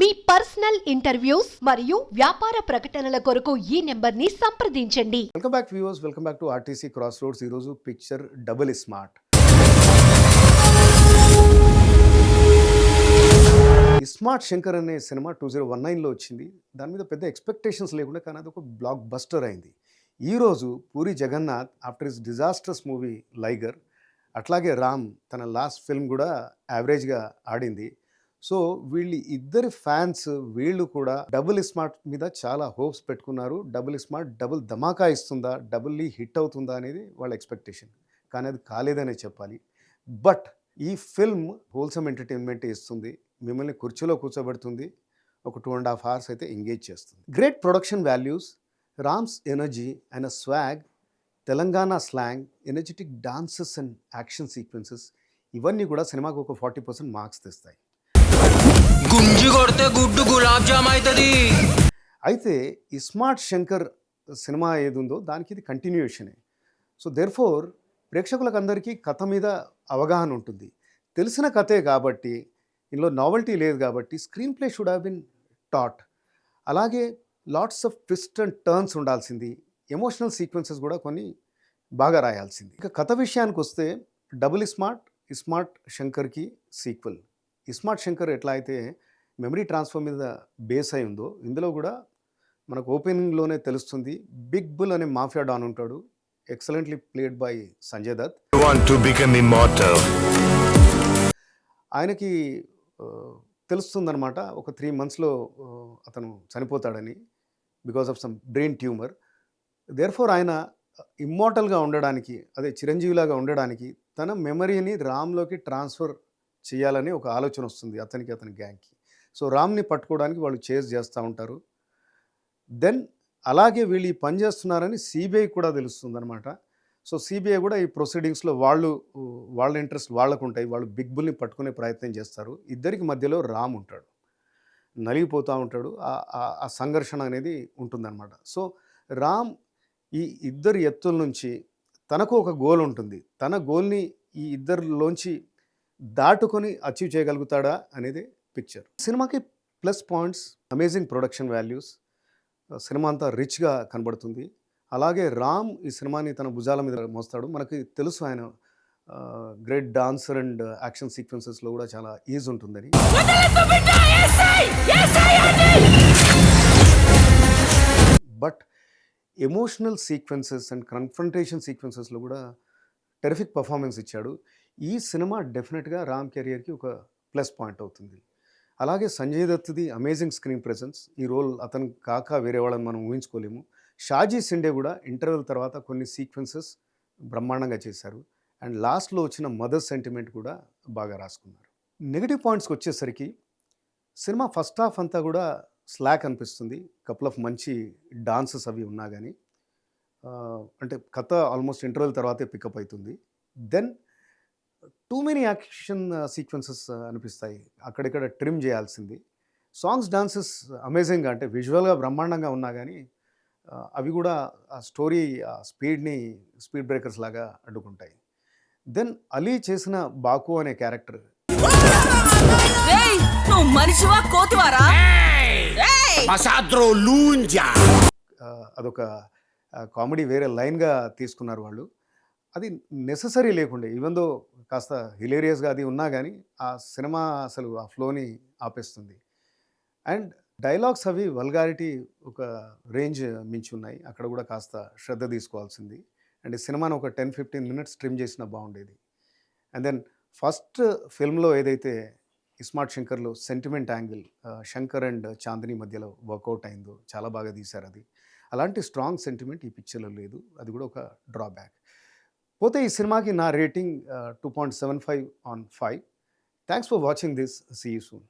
మీ personal interviews మరియు వ్యాపార ప్రకటనల కొరకు ఈ నెంబర్ని సంప్రదించండి. Welcome back viewers welcome back to RTC cross roads ఈరోజు picture double smart smart Shankar అనే సినిమా టూ జీరో వన్ నైన్లో వచ్చింది. దాని మీద పెద్ద ఎక్స్పెక్టేషన్స్ లేకుండా కానీ అది ఒక బ్లాక్ బస్టర్ అయింది ఈరోజు Puri Jagannadh after his disasters movie Liger అట్లాగే రామ్ తన లాస్ట్ ఫిల్మ్ కూడా యావరేజ్గా ఆడింది. సో వీళ్ళు ఇద్దరి ఫ్యాన్స్ వీళ్ళు కూడా డబుల్ స్మార్ట్ మీద చాలా హోప్స్ పెట్టుకున్నారు. డబుల్ స్మార్ట్ డబుల్ ధమాకా ఇస్తుందా? డబుల్లీ హిట్ అవుతుందా అనేది వాళ్ళ ఎక్స్పెక్టేషన్. కానీ అది కాలేదనే చెప్పాలి. బట్ ఈ ఫిల్మ్ హోల్సమ్ ఎంటర్టైన్మెంట్ ఇస్తుంది. మిమ్మల్ని కుర్చీలో కూర్చోబెడుతుంది. ఒక టూ అండ్ హాఫ్ అవర్స్ అయితే ఎంగేజ్ చేస్తుంది. Great production values Ram's energy and a swag Telangana slang energetic dances and action sequences ఇవన్నీ కూడా సినిమాకు ఒక ఫార్టీ పర్సెంట్ మార్క్స్ తెస్తాయి. కొడితే గుడ్డు గులాబ్ జామ్ అవుతుంది. అయితే ఈ స్మార్ట్ శంకర్ సినిమా ఏది ఉందో దానికి ఇది కంటిన్యూషనే సో దేర్ఫోర్ ఫోర్ కథ మీద అవగాహన ఉంటుంది. తెలిసిన కథే కాబట్టి ఇందులో నావెల్టీ లేదు కాబట్టి screenplay should have been taught అలాగే lots of twist and turns ఉండాల్సింది. ఎమోషనల్ సీక్వెన్సెస్ కూడా కొన్ని బాగా రాయాల్సింది. ఇక కథ విషయానికి వస్తే డబుల్ స్మార్ట్ స్మార్ట్ శంకర్కి సీక్వెల్ స్మార్ట్ శంకర్ ఎట్లా అయితే మెమరీ ట్రాన్స్ఫర్ మీద బేస్ అయి ఉందో ఇందులో కూడా మనకు ఓపెనింగ్లోనే తెలుస్తుంది బిగ్ బుల్ అనే మాఫియా డాన్ ఉంటాడు excellently played by Sanjay Dutt. ఆయనకి ఆ, తెలుస్తుందన్నమాట ఒక త్రీ మంత్స్లో అతను చనిపోతాడని because of some brain tumour. Therefore ఆయన ఇమ్మోటల్గా ఉండడానికి అదే చిరంజీవిలాగా ఉండడానికి తన మెమరీని రామ్లోకి ట్రాన్స్ఫర్ చేయాలని ఒక ఆలోచన వస్తుంది అతనికి అతని గ్యాంగ్కి. సో రామ్ని పట్టుకోవడానికి వాళ్ళు చేజ్ చేస్తూ ఉంటారు. దెన్ అలాగే వీళ్ళు ఈ పని చేస్తున్నారని సిబిఐ కూడా తెలుస్తుంది అనమాట సో సిబిఐ కూడా ఈ ప్రొసీడింగ్స్లో వాళ్ళు వాళ్ళ ఇంట్రెస్ట్ వాళ్ళకు ఉంటాయి. వాళ్ళు బిగ్ బుల్ని పట్టుకునే ప్రయత్నం చేస్తారు. ఇద్దరికి మధ్యలో రామ్ ఉంటాడు. నలిగిపోతూ ఉంటాడు. ఆ- ఆ- ఆ సంఘర్షణ అనేది ఉంటుందన్నమాట. సో రామ్ ఈ ఇద్దరు ఎత్తుల నుంచి తనకు ఒక గోల్ ఉంటుంది. తన గోల్ని ఈ ఇద్దరిలోంచి దాటుకొని అచీవ్ చేయగలుగుతాడా అనేది పిక్చర్. సినిమాకి plus points amazing production values cinema అంతా రిచ్గా కనబడుతుంది. అలాగే రామ్ ఈ సినిమాని తన భుజాల మీద మోస్తాడు. మనకి తెలుసు ఆయన గ్రేట్ డాన్సర్ అండ్ యాక్షన్ సీక్వెన్సెస్లో కూడా చాలా ఈజ్ ఉంటుందని. But emotional sequences and confrontation సీక్వెన్సెస్లో కూడా టెరిఫిక్ పర్ఫార్మెన్స్ ఇచ్చాడు. ఈ సినిమా డెఫినెట్గా రామ్ కెరియర్కి ఒక ప్లస్ పాయింట్ అవుతుంది. అలాగే సంజయ్ దత్తుది అమేజింగ్ స్క్రీన్ ప్రెజెన్స్. ఈ రోల్ అతను కాక వేరే వాళ్ళని మనం ఊహించుకోలేము. షాజీ సిండే కూడా ఇంటర్వెల్ తర్వాత కొన్ని సీక్వెన్సెస్ బ్రహ్మాండంగా చేశారు. అండ్ లాస్ట్లో వచ్చిన మదర్ సెంటిమెంట్ కూడా బాగా రాసుకున్నారు. నెగిటివ్ పాయింట్స్కి వచ్చేసరికి సినిమా ఫస్ట్ హాఫ్ అంతా కూడా స్లాక్ అనిపిస్తుంది. కపుల్ ఆఫ్ మంచి డాన్సెస్ అవి ఉన్నా కానీ అంటే కథ ఆల్మోస్ట్ ఇంటర్వెల్ తర్వాతే పికప్ అవుతుంది. Then too many action sequences అనిపిస్తాయి. అక్కడిక్కడ ట్రిమ్ చేయాల్సింది. సాంగ్స్ డాన్సెస్ అమేజింగ్గా అంటే విజువల్గా బ్రహ్మాండంగా ఉన్నా కానీ అవి కూడా ఆ స్టోరీ ఆ స్పీడ్ని స్పీడ్ బ్రేకర్స్ లాగా అడ్డుకుంటాయి. దెన్ అలీ చేసిన బాకు అనే క్యారెక్టర్. అదొక కామెడీ వేరే లైన్గా తీసుకున్నారు వాళ్ళు. అది నెససరీ లేకుండే. ఈవెన్ దో కాస్త హిలేరియస్గా అది ఉన్నా కానీ ఆ సినిమా అసలు ఆ ఫ్లోని ఆపేస్తుంది. అండ్ డైలాగ్స్ అవి వల్గారిటీ ఒక రేంజ్ మించి ఉన్నాయి అక్కడ కూడా కాస్త శ్రద్ధ తీసుకోవాల్సింది. అండ్ సినిమాను ఒక టెన్ ఫిఫ్టీన్ మినిట్స్ స్ట్రీమ్ చేసినా బాగుండేది. అండ్ దెన్ ఫస్ట్ ఫిల్మ్లో ఏదైతే iSmart శంకర్లో sentiment angle Shankar and Chandini మధ్యలో వర్కౌట్ అయిందో చాలా బాగా తీశారు అది. అలాంటి స్ట్రాంగ్ సెంటిమెంట్ ఈ పిక్చర్లో లేదు. అది కూడా ఒక డ్రాబ్యాక్ పోతే ఈ సినిమాకి నా rating two point seven five on five. Thanks for watching this. See you soon.